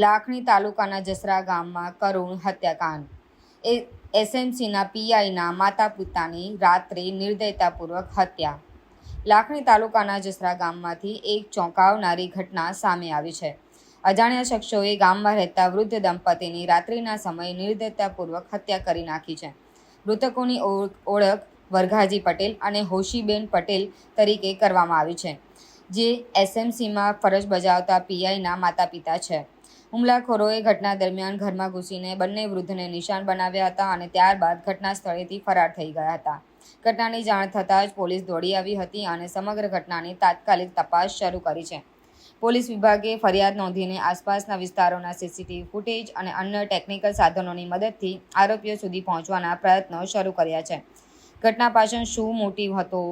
લાખણી તાલુકાના જસરા ગામમાં કરુણ હત્યાકાંડ. એ એસએમસીના પીઆઈના માતા પિતાની રાત્રે નિર્દયતાપૂર્વક હત્યા. લાખણી તાલુકાના જસરા ગામમાંથી એક ચોંકાવનારી ઘટના સામે આવી છે. અજાણ્યા શખ્સોએ ગામમાં રહેતા વૃદ્ધ દંપતીની રાત્રિના સમયે નિર્દયતાપૂર્વક હત્યા કરી નાખી છે. મૃતકોની ઓળ- ઓળખ વરઘાજી પટેલ અને હોશીબેન પટેલ તરીકે કરવામાં આવી છે, જે એસએમસીમાં ફરજ બજાવતા પીઆઈના માતા પિતા છે. હુમલાખોરોએ ઘટના દરમિયાન ઘરમાં ઘૂસીને બંને વૃદ્ધને નિશાન બનાવ્યા હતા અને ત્યારબાદ ઘટના સ્થળેથી ફરાર થઈ ગયા હતા. ઘટનાની જાણ થતાં જ પોલીસ દોડી આવી હતી અને સમગ્ર ઘટનાની તાત્કાલિક તપાસ શરૂ કરી છે. પોલીસ વિભાગે ફરિયાદ નોંધીને આસપાસના વિસ્તારોના સીસીટીવી ફૂટેજ અને અન્ય ટેકનિકલ સાધનોની મદદથી આરોપીઓ સુધી પહોંચવાના પ્રયત્નો શરૂ કર્યા છે. ઘટના પાછળ શું મોટિવ હતો,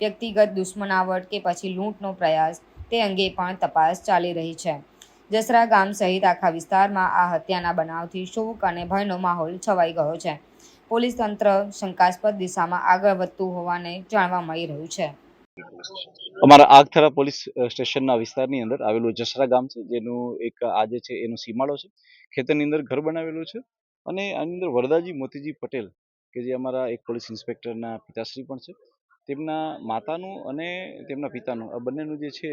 વ્યક્તિગત દુશ્મનાવટ કે પછી લૂંટનો પ્રયાસ, તે અંગે પણ તપાસ ચાલી રહી છે. જસરા ગામ સહિત આખા વિસ્તારમાં આ હત્યાના બનાવથી શોક અને ભયનો માહોલ છવાઈ ગયો છે. પોલીસ તંત્ર શંકાસ્પદ દિશામાં આગળ વધતું હોવાને જાણવા મળી રહ્યું છે. અમારા આગથરા પોલીસ સ્ટેશનના વિસ્તારની અંદર આવેલું જસરા ગામ છે, જેનું એક આજે છે એનો સીમાડો છે. ખેતરની અંદર ઘર બનાવેલું છે અને આની અંદર વરદાજી મોતીજી પટેલ, કે જે અમારા એક પોલીસ ઇન્સ્પેક્ટરના પિતાશ્રી પણ છે, તેમના માતાનું અને તેમના પિતાનું, આ બંનેનું જે છે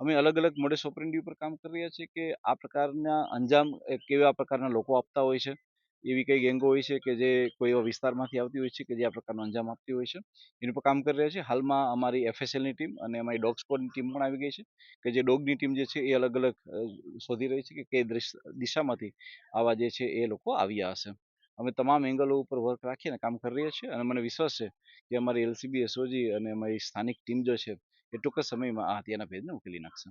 અમે અલગ અલગ મોડેસ ઓપરેન્ડી ઉપર કામ કરી રહ્યા છીએ કે આ પ્રકારના અંજામ કેવા પ્રકારના લોકો આપતા હોય છે? એવી કઈ ગેંગો હોય છે કે જે કોઈ એવા વિસ્તારમાંથી આવતી હોય છે કે જે આ પ્રકારનો અંજામ આપતી હોય છે? એની પર કામ કરી રહ્યા છે. હાલમાં અમારી એફએસએલની ટીમ અને અમારી ડોગ સ્કોડની ટીમ પણ આવી ગઈ છે કે જે ડોગની ટીમ જે છે એ અલગ અલગ શોધી રહી છે કે કઈ દિશામાંથી આવા જે છે એ લોકો આવ્યા હશે. અમે તમામ એંગલો ઉપર વર્ક રાખીને કામ કરી રહ્યા છીએ અને મને વિશ્વાસ છે કે અમારી એલસીબી એસઓજી અને અમારી સ્થાનિક ટીમ જો છે એ ટૂંક સમયમાં આ હત્યાના ભેદને ઉકેલી નાખશે.